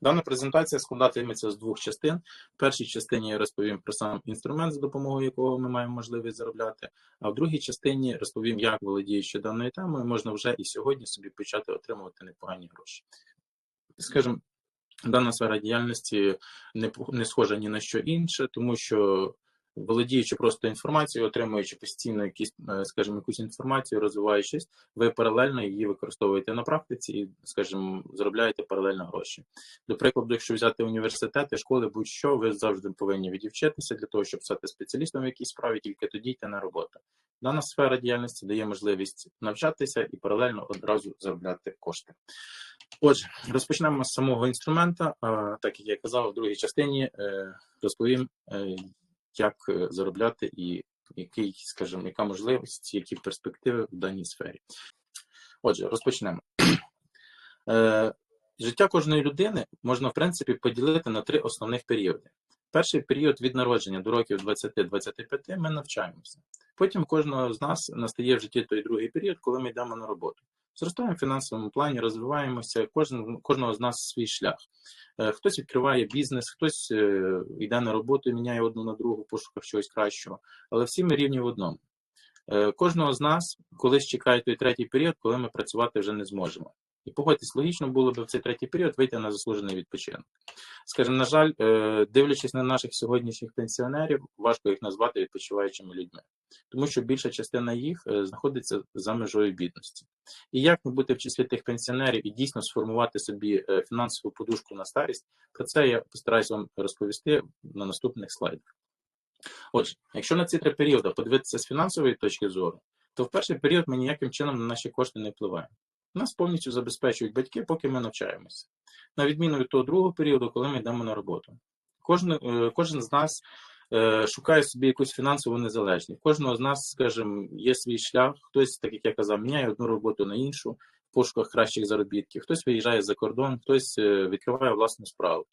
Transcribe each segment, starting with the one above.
Дана презентація складатиметься з двох частин. В першій частині я розповім про сам інструмент, за допомогою якого ми маємо можливість заробляти. А в другій частині розповім, як володіючи даною темою, можна вже і сьогодні собі почати отримувати непогані гроші. Скажімо, дана сфера діяльності не схожа ні на що інше, тому що володіючи просто інформацією, отримуючи постійно якісь, е, скажімо, якусь інформацію, розвиваючись, ви паралельно її використовуєте на практиці і, скажімо, заробляєте паралельно гроші. До прикладу, якщо взяти університети, школи, будь-що, ви завжди повинні відівчитися для того, щоб стати спеціалістом в якійсь справі, тільки тоді йти на роботу. Дана сфера діяльності дає можливість навчатися і паралельно одразу заробляти кошти. Отже, розпочнемо з самого інструмента. Так як я казав, в другій частині е, розповім, е, як е, заробляти і який, скажімо, яка можливість, які перспективи в даній сфері. Отже, розпочнемо. Життя кожної людини можна, в принципі, поділити на три основних періоди. Перший період від народження до років 20-25 ми навчаємося. Потім кожного з нас настає в житті той другий період, коли ми йдемо на роботу. Зростаємо в фінансовому плані, розвиваємося, кожен, кожного з нас свій шлях. Е, хтось відкриває бізнес, хтось е, йде на роботу і міняє одну на другу пошукав чогось кращого. Але всі ми рівні в одному. Е, кожного з нас колись чекає той третій період, коли ми працювати вже не зможемо. І погодьтесь, логічно було б в цей третій період вийти на заслужений відпочинок. Скажімо, на жаль, е, дивлячись на наших сьогоднішніх пенсіонерів, важко їх назвати відпочиваючими людьми, тому що більша частина їх е, знаходиться за межою бідності. І як не бути в числі тих пенсіонерів і дійсно сформувати собі е, фінансову подушку на старість, про це я постараюся вам розповісти на наступних слайдах. Отже, якщо на ці три періоди подивитися з фінансової точки зору, то в перший період ми ніяким чином на наші кошти не впливаємо. Нас повністю забезпечують батьки, поки ми навчаємося, на відміну від того другого періоду, коли ми йдемо на роботу. Кожен, е, кожен з нас е, шукає собі якусь фінансову незалежність. Кожного з нас, скажімо, є свій шлях, хтось, так як я казав, міняє одну роботу на іншу в пошуках кращих заробітків, хтось виїжджає за кордон, хтось е, відкриває власну справу.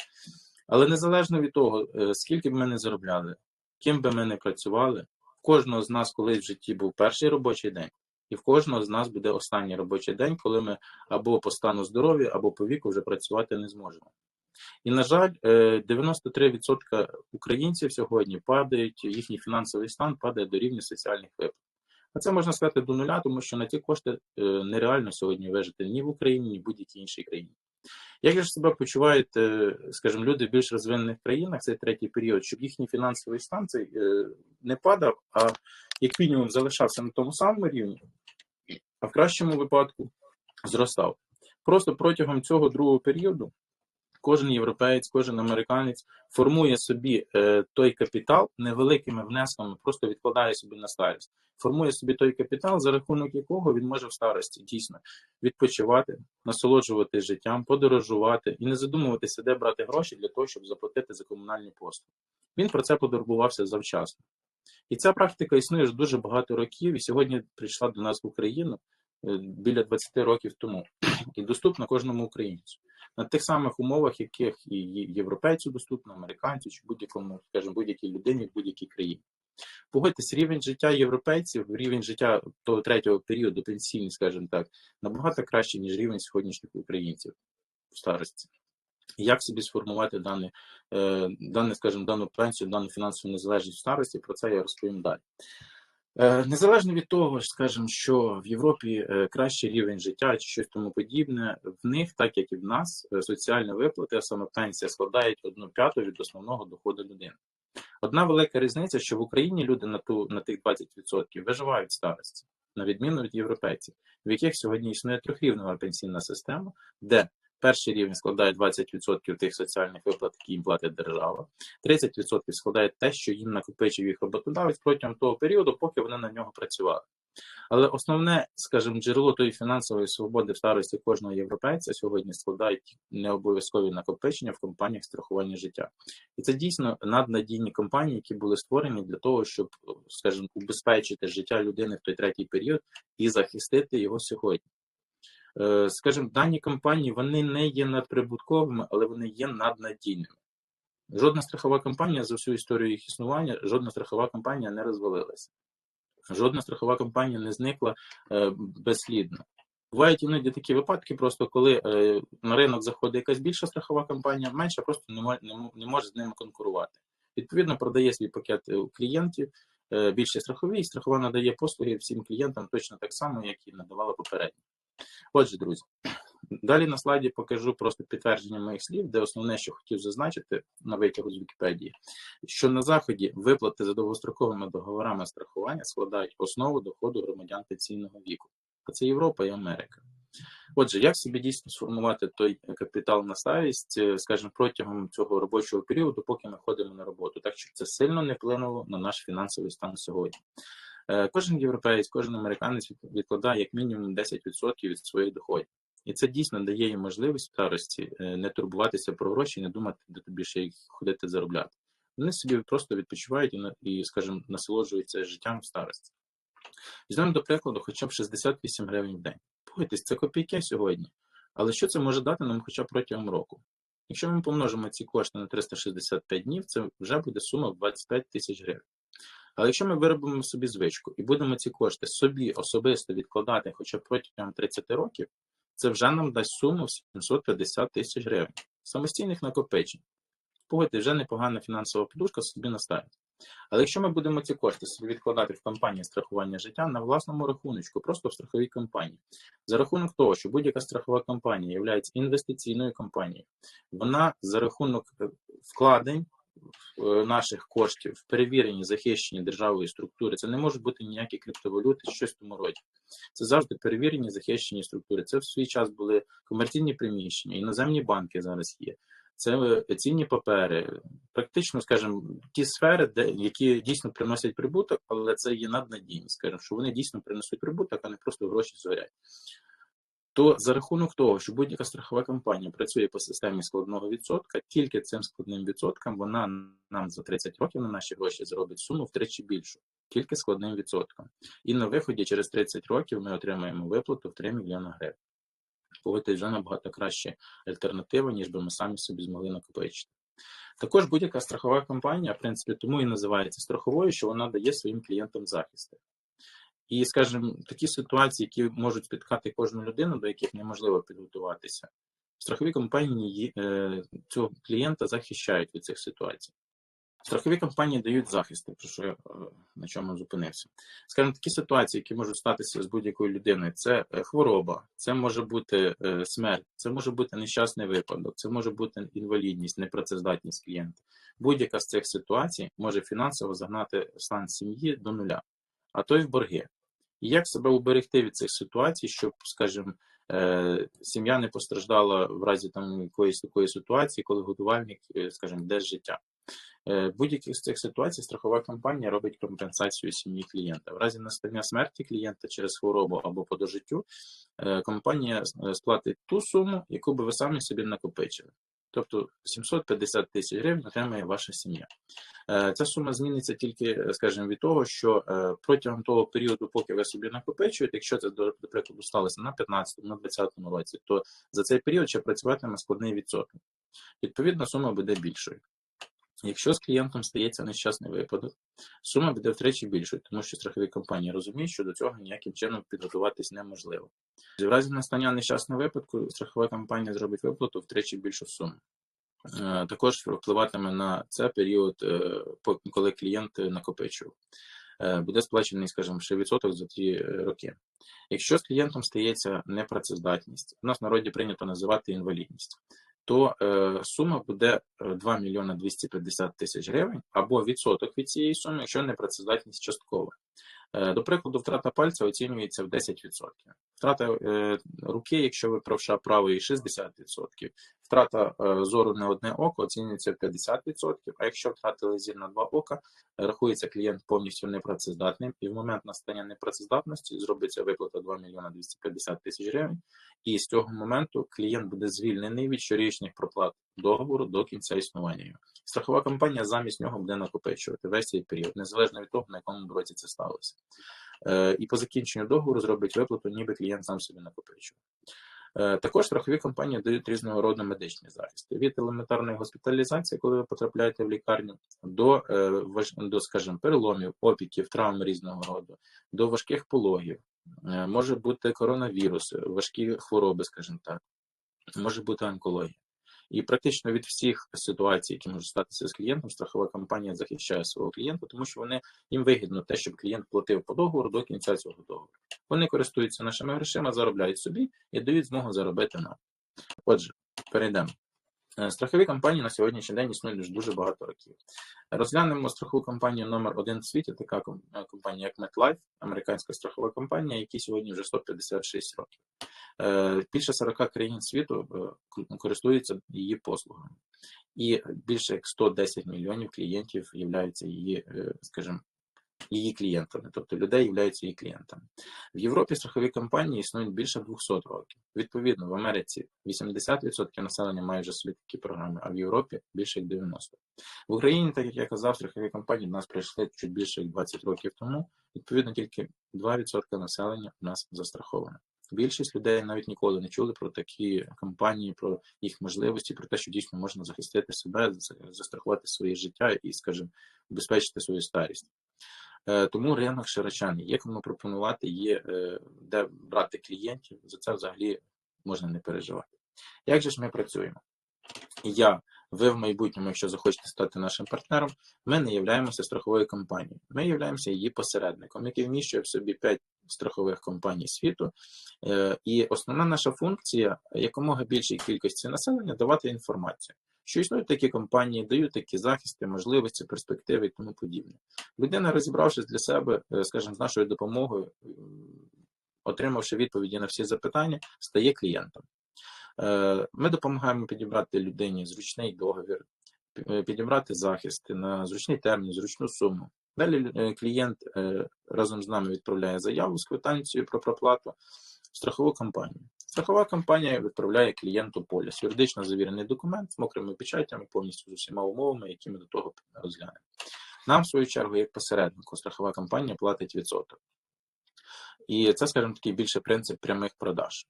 Але незалежно від того, скільки б ми не заробляли, ким би ми не працювали, кожного з нас колись в житті був перший робочий день. І в кожного з нас буде останній робочий день, коли ми або по стану здоров'я, або по віку вже працювати не зможемо. І, на жаль, 93% е, українців сьогодні падають, їхній фінансовий стан падає до рівня соціальних виплат. А це можна сказати до нуля, тому що на ті кошти е, нереально сьогодні вижити ні в Україні, ні в будь-якій іншій країні. Як же себе почувають, е, скажімо, люди в більш розвинених країнах цей третій період, щоб їхній фінансовий стан цей не падав, а як мінімум залишався на тому самому рівні, а в кращому випадку зростав. Просто протягом цього другого періоду кожен європеєць, кожен американець формує собі е, той капітал невеликими внесками, просто відкладає собі на старість. Формує собі той капітал, за рахунок якого він може в старості дійсно відпочивати, насолоджувати життям, подорожувати і не задумуватися, де брати гроші для того, щоб заплатити за комунальні послуги. Він про це подорбувався завчасно. І ця практика існує вже дуже багато років, і сьогодні прийшла до нас в Україну е, біля 20 років тому і доступна кожному українцю на тих самих умовах, яких і європейцю доступно, американцю чи будь-якому, скажімо, будь-якій людині в будь-якій країні. Погодьтесь, рівень життя європейців, рівень життя того третього періоду пенсійний, скажімо так, набагато краще, ніж рівень сьогоднішніх українців в старості. Як собі сформувати дане, дане, скажімо, дану пенсію, дану фінансову незалежність в старості, про це я розповім далі. Е, незалежно від того, скажімо, що в Європі е, кращий рівень життя чи щось тому подібне, в них, так як і в нас, е, соціальні виплати, а саме пенсія, складають одну п'яту від основного доходу людини. Одна велика різниця, що в Україні люди на ту на тих 20% виживають старості, на відміну від європейців, в яких сьогодні існує трьохрівнева пенсійна система, де Перший рівень складає 20% тих соціальних виплат, які їм платить держава. 30% складає те, що їм накопичив їх роботодавець протягом того періоду, поки вони на нього працювали. Але основне, скажімо, джерело тої фінансової свободи в старості кожного європейця сьогодні складають необов'язкові накопичення в компаніях страхування життя. І це дійсно наднадійні компанії, які були створені для того, щоб, скажімо, убезпечити життя людини в той третій період і захистити його сьогодні. Е, скажімо, дані компанії вони не є надприбутковими, але вони є наднадійними. Жодна страхова компанія за всю історію їх існування, жодна страхова компанія не розвалилася. Жодна страхова компанія не зникла е, безслідно. Бувають іноді такі випадки, просто коли е, на ринок заходить якась більша страхова компанія, менша просто не може, з ними конкурувати. Відповідно, продає свій пакет клієнтів, більше страховий, і страхова надає послуги всім клієнтам точно так само, як і надавала попередньо. Отже, друзі, далі на слайді покажу просто підтвердження моїх слів, де основне, що хотів зазначити на витягу з Вікіпедії, що на заході виплати за довгостроковими договорами страхування складають основу доходу громадян пенсійного віку. А це Європа і Америка. Отже, як собі дійсно сформувати той капітал на старість, е, скажімо, протягом цього робочого періоду, поки ми ходимо на роботу, так щоб це сильно не вплинуло на наш фінансовий стан сьогодні. Е, кожен європеєць, кожен американець відкладає як мінімум 10% від своїх доходів. І це дійсно дає їм можливість старості е, не турбуватися про гроші, не думати, де тобі ще їх ходити заробляти. Вони собі просто відпочивають і скажімо, насолоджуються життям в старості. Візьмемо, до прикладу, хоча б 68 гривень в день. Погодьтесь, це копійки сьогодні. Але що це може дати нам хоча б протягом року? Якщо ми помножимо ці кошти на 365 днів, це вже буде сума в 25 тисяч гривень. Але якщо ми виробимо собі звичку і будемо ці кошти собі особисто відкладати хоча протягом 30 років, це вже нам дасть суму в 750 тисяч гривень. Самостійних накопичень. Погодьте, вже непогана фінансова подушка собі наставить. Але якщо ми будемо ці кошти собі відкладати в компанії страхування життя на власному рахуночку, просто в страховій компанії, за рахунок того, що будь-яка страхова компанія є інвестиційною компанією, вона за рахунок е, вкладень наших коштів перевірені, захищені державою структури, це не можуть бути ніякі криптовалюти, щось в тому роді. Це завжди перевірені, захищені структури. Це в свій час були комерційні приміщення, іноземні банки зараз є це цінні папери, практично, скажімо, ті сфери, де які дійсно приносять прибуток, але це є наднадійні, скажімо, що вони дійсно принесуть прибуток, а не просто гроші згорять. То за рахунок того, що будь-яка страхова компанія працює по системі складного відсотка, тільки цим складним відсотком вона нам за 30 років на наші гроші зробить суму втричі більшу, тільки складним відсотком. І на виході через 30 років ми отримаємо виплату в 3 мільйони гривень погодьтесь, вже набагато краще альтернатива, ніж би ми самі собі змогли накопичити. Також будь-яка страхова компанія, в принципі, тому і називається страховою, що вона дає своїм клієнтам захисти. І, скажімо, такі ситуації, які можуть спіткати кожну людину, до яких неможливо підготуватися, страхові компанії е, цього клієнта захищають від цих ситуацій. Страхові компанії дають захисти, про що я е, на чому зупинився. Скажімо, такі ситуації, які можуть статися з будь-якою людиною, це е, хвороба, це може бути смерть, це може бути нещасний випадок, це може бути інвалідність, непрацездатність клієнта. Будь-яка з цих ситуацій може фінансово загнати стан сім'ї до нуля, а то й в борги. І як себе уберегти від цих ситуацій, щоб, скажімо, сім'я не постраждала в разі там якоїсь такої ситуації, коли годувальник, скажімо, де життя. Е, будь-яких з цих ситуацій страхова компанія робить компенсацію сім'ї клієнта. В разі настання смерті клієнта через хворобу або по дожиттю, е, компанія е, сплатить ту суму, яку би ви самі собі накопичили. Тобто 750 тисяч гривень отримає ваша сім'я. Ця сума зміниться тільки, скажімо, від того, що протягом того періоду, поки ви собі накопичуєте, якщо це, до прикладу, сталося на 15 на 20 році, то за цей період ще працюватиме складний відсоток. Відповідно, сума буде більшою. Якщо з клієнтом стається нещасний випадок, сума буде втричі більшою, тому що страхові компанії розуміють, що до цього ніяким чином підготуватись неможливо. В разі настання нещасного випадку, страхова компанія зробить виплату втричі більшу суму. Е, також впливатиме на це період, е, коли клієнт накопичував. Е, буде сплачений, скажімо, ще відсоток за ті роки. Якщо з клієнтом стається непрацездатність, у нас в народі прийнято називати інвалідність то е, сума буде 2 мільйони 250 тисяч гривень або відсоток від цієї суми, якщо непрацездатність часткова. Е, до прикладу, втрата пальця оцінюється в 10%. Втрата е, руки, якщо ви правша правої, 60%. Втрата е, зору на одне око оцінюється в 50%, а якщо втратили зір на два ока, рахується клієнт повністю непрацездатним, і в момент настання непрацездатності зробиться виплата 2 мільйона 250 тисяч гривень, і з цього моменту клієнт буде звільнений від щорічних проплат договору до кінця існування. Страхова компанія замість нього буде накопичувати весь цей період, незалежно від того, на якому році це сталося. Е, і по закінченню договору зробить виплату, ніби клієнт сам собі накопичує. Е, Також страхові компанії дають різного роду медичні захисти від елементарної госпіталізації, коли ви потрапляєте в лікарню, до, е, до скажімо, переломів, опіків, травм різного роду, до важких пологів. Може бути коронавірус, важкі хвороби, скажімо так, може бути онкологія. І практично від всіх ситуацій, які можуть статися з клієнтом, страхова компанія захищає свого клієнта, тому що вони їм вигідно те, щоб клієнт платив по договору до кінця цього договору. Вони користуються нашими грошима, заробляють собі і дають змогу заробити нам. Отже, перейдемо. Е, Страхові компанії на сьогоднішній день існують вже дуже багато років. Розглянемо страхову компанію номер один в світі, така е, компанія як MetLife, американська страхова компанія, якій сьогодні вже 156 років. Е, Більше 40 країн світу користуються її послугами, і більше як 110 мільйонів клієнтів являються її, скажімо, її клієнтами, тобто людей являються її клієнтами. В Європі страхові компанії існують більше 200 років. Відповідно, в Америці 80% населення має вже свої такі програми, а в Європі більше як 90%. В Україні, так як я казав, страхові компанії до нас прийшли чуть більше як 20 років тому. Відповідно, тільки 2% населення у нас застраховано. Більшість людей навіть ніколи не чули про такі компанії, про їх можливості, про те, що дійсно можна захистити себе, застрахувати своє життя і, скажімо, убезпечити свою старість. Е, Тому ринок широчаний. Є кому пропонувати, є е, де брати клієнтів. За це взагалі можна не переживати. Як же ж ми працюємо? Я, ви в майбутньому, якщо захочете стати нашим партнером, ми не являємося страховою компанією. Ми являємося її посередником, який вміщує в собі 5 страхових компаній світу. Е, І основна наша функція якомога більшій кількості населення давати інформацію. Що існують такі компанії, дають такі захисти, можливості, перспективи і тому подібне. Людина, розібравшись для себе, е, скажімо, з нашою допомогою, отримавши відповіді на всі запитання, стає клієнтом. Е, Ми допомагаємо підібрати людині зручний договір, е, підібрати захисти на зручний термін, зручну суму. Далі клієнт разом з нами відправляє заяву з квитанцією про проплату в страхову компанію. Страхова компанія відправляє клієнту поліс, юридично завірений документ з мокрими печатями, повністю з усіма умовами, які ми до того розглянемо. Нам, в свою чергу, як посереднику, страхова компанія платить відсоток. І це, скажімо, такий більше принцип прямих продаж.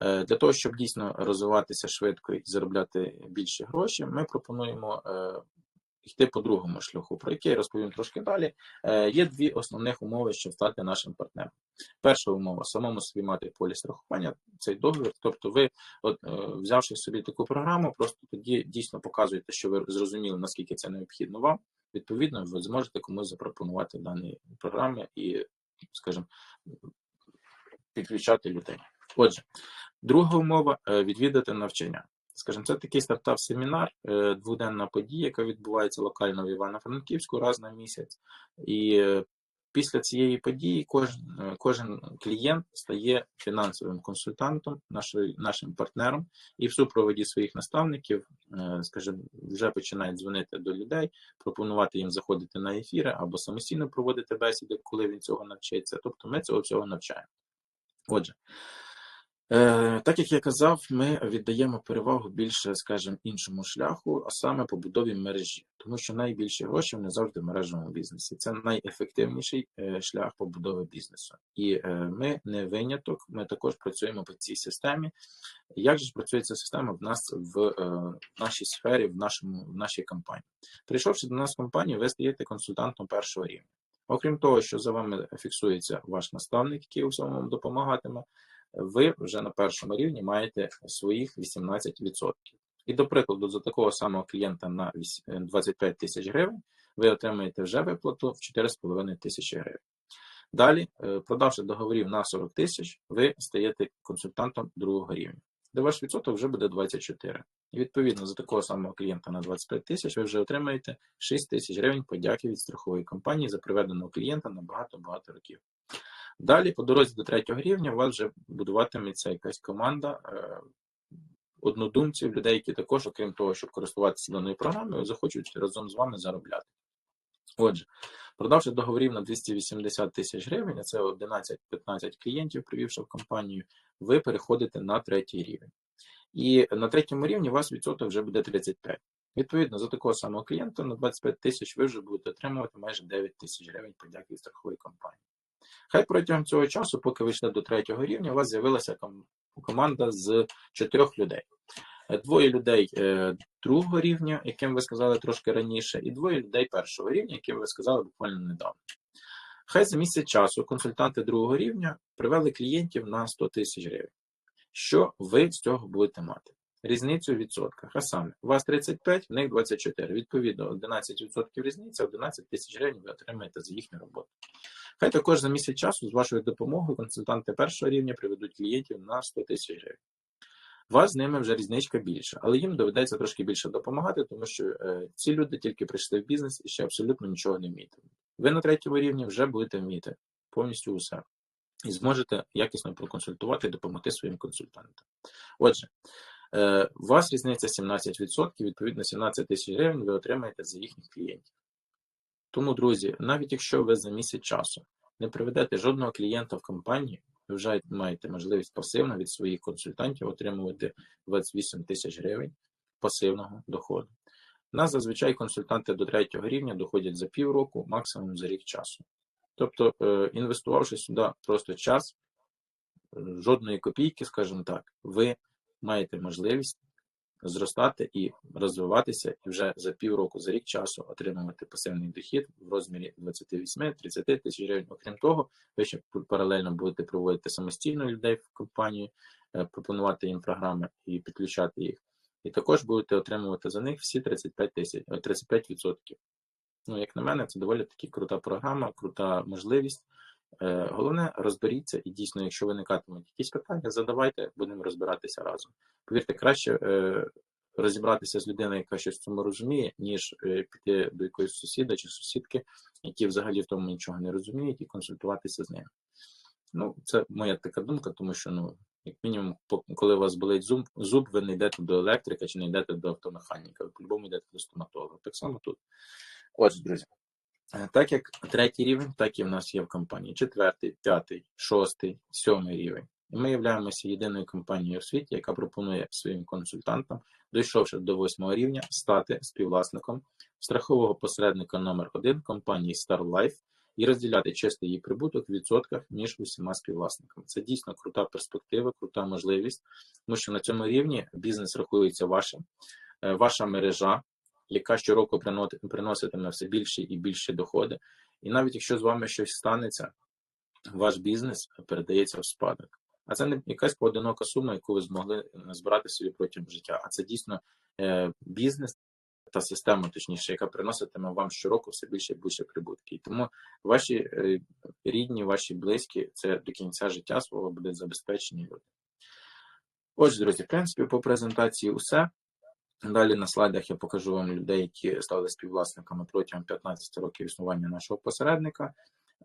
Е, Для того, щоб дійсно розвиватися швидко і заробляти більше гроші, ми пропонуємо е, йти по другому шляху, про який я розповім трошки далі. Е, Є дві основних умови, щоб стати нашим партнером. Перша умова самому собі мати поліс страхування, цей договір. Тобто, ви, от, е, взявши собі таку програму, просто тоді дійсно показуєте, що ви зрозуміли, наскільки це необхідно вам. Відповідно, ви зможете комусь запропонувати дані програми і, скажімо, підключати людей. Отже, друга умова е, відвідати навчання. Скажімо, це такий стартап-семінар, е, дводенна подія, яка відбувається локально в Івано-Франківську раз на місяць. І е, після цієї події кожен, кожен клієнт стає фінансовим консультантом, нашою, нашим партнером, і в супроводі своїх наставників, е, скажімо, вже починають дзвонити до людей, пропонувати їм заходити на ефіри або самостійно проводити бесіди, коли він цього навчиться. Тобто ми цього всього навчаємо. Отже, так як я казав, ми віддаємо перевагу більше, скажімо, іншому шляху, а саме побудові мережі, тому що найбільші гроші вони завжди в мережному бізнесі. Це найефективніший е, шлях побудови бізнесу. І е, ми не виняток, ми також працюємо по цій системі. Як же ж працює ця система в нас в е, нашій сфері, в нашому в нашій компанії? Прийшовши до нас в компанію, ви стаєте консультантом першого рівня. Окрім того, що за вами фіксується ваш наставник, який у вам допомагатиме, ви вже на першому рівні маєте своїх 18%. І, до прикладу, за такого самого клієнта на е, 25 тисяч гривень ви отримаєте вже виплату в 4,5 тисячі гривень. Далі, е, продавши договорів на 40 тисяч, ви стаєте консультантом другого рівня, де ваш відсоток вже буде 24. І відповідно за такого самого клієнта на 25 тисяч ви вже отримаєте 6 тисяч гривень подяки від страхової компанії за приведеного клієнта на багато-багато років. Далі, по дорозі до третього рівня, у вас вже будуватиметься якась команда е, однодумців, людей, які також, окрім того, щоб користуватися даною програмою, захочуть разом з вами заробляти. Отже, продавши договорів на 280 тисяч гривень, а це 11-15 клієнтів, привівши в компанію, ви переходите на третій рівень. І на третьому рівні у вас відсоток вже буде 35. Відповідно, за такого самого клієнта на 25 тисяч ви вже будете отримувати майже 9 тисяч гривень подяки страхової компанії. Хай протягом цього часу, поки ви йшли до третього рівня, у вас з'явилася команда з чотирьох людей. Е, Двоє людей е, другого рівня, яким ви сказали трошки раніше, і двоє людей першого рівня, яким ви сказали буквально недавно. Хай за місяць часу консультанти другого рівня привели клієнтів на 100 тисяч гривень. Що ви з цього будете мати? Різницю в відсотках. А саме, у вас 35, в них 24. Відповідно, 11% різниця, 11 тисяч гривень ви отримаєте за їхню роботу. Хай також за місяць часу з вашою допомогою консультанти першого рівня приведуть клієнтів на 100 тисяч гривень. Вас з ними вже різничка більша, але їм доведеться трошки більше допомагати, тому що е, ці люди тільки прийшли в бізнес і ще абсолютно нічого не вміють. Ви на третьому рівні вже будете вміти повністю усе і зможете якісно проконсультувати і допомогти своїм консультантам. Отже, у вас різниця 17%, відповідно 17 тисяч гривень ви отримаєте за їхніх клієнтів. Тому, друзі, навіть якщо ви за місяць часу не приведете жодного клієнта в компанії, ви вже маєте можливість пасивно від своїх консультантів отримувати 28 тисяч гривень пасивного доходу. Нас зазвичай консультанти до третього рівня доходять за півроку, максимум за рік часу. Тобто, е, інвестувавши сюди просто час, е, жодної копійки, скажімо так, ви маєте можливість зростати і розвиватися, і вже за півроку, за рік часу отримувати пасивний дохід в розмірі 28-30 тисяч гривень. Окрім того, ви ще паралельно будете проводити самостійно людей в компанію, е, пропонувати їм програми і підключати їх. І також будете отримувати за них всі 35 тисяч 35%. Ну, як на мене, це доволі таки крута програма, крута можливість. Е, Головне, розберіться і дійсно, якщо виникатимуть якісь питання, задавайте, будемо розбиратися разом. Повірте, краще е, розібратися з людиною, яка щось в цьому розуміє, ніж е, піти до якоїсь сусіда чи сусідки, які взагалі в тому нічого не розуміють, і консультуватися з ними. Ну, це моя така думка, тому що, ну, як мінімум, коли у вас болить зуб, зуб, ви не йдете до електрика чи не йдете до автомеханіка, ви по-любому йдете до стоматолога. Так само тут. Отже, друзі. Е, Так як третій рівень, так і в нас є в компанії четвертий, п'ятий, шостий, сьомий рівень. І ми являємося єдиною компанією у світі, яка пропонує своїм консультантам, дійшовши до восьмого рівня, стати співвласником страхового посередника номер 1 компанії Star Life і розділяти чистий її прибуток в відсотках між усіма співвласниками. Це дійсно крута перспектива, крута можливість, тому що на цьому рівні бізнес рахується вашим, Е, ваша мережа, яка щороку приноситиме все більші і більші доходи. І навіть якщо з вами щось станеться, ваш бізнес передається в спадок. А це не якась поодинока сума, яку ви змогли збирати собі протягом життя. А це дійсно е, бізнес та система, точніше, яка приноситиме вам щороку все більше і більше прибутки. І тому ваші е, рідні, ваші близькі, це до кінця життя свого будуть забезпечені люди. Отже, друзі, в принципі, по презентації усе. Далі на слайдах я покажу вам людей, які стали співвласниками протягом 15 років існування нашого посередника.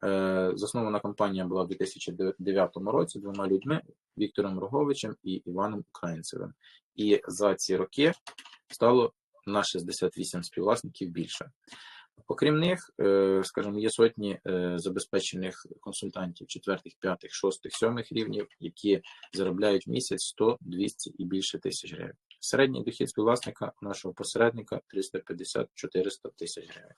Е, Заснована компанія була в 2009 році двома людьми Віктором Роговичем і Іваном Українцевим. І за ці роки стало на 68 співвласників більше. Окрім них, е, скажімо, є сотні е, забезпечених консультантів четвертих, п'ятих, шостих, сьомих рівнів, які заробляють в місяць 100, 200 і більше тисяч гривень. Середній дохід співвласника нашого посередника 350-400 тисяч гривень.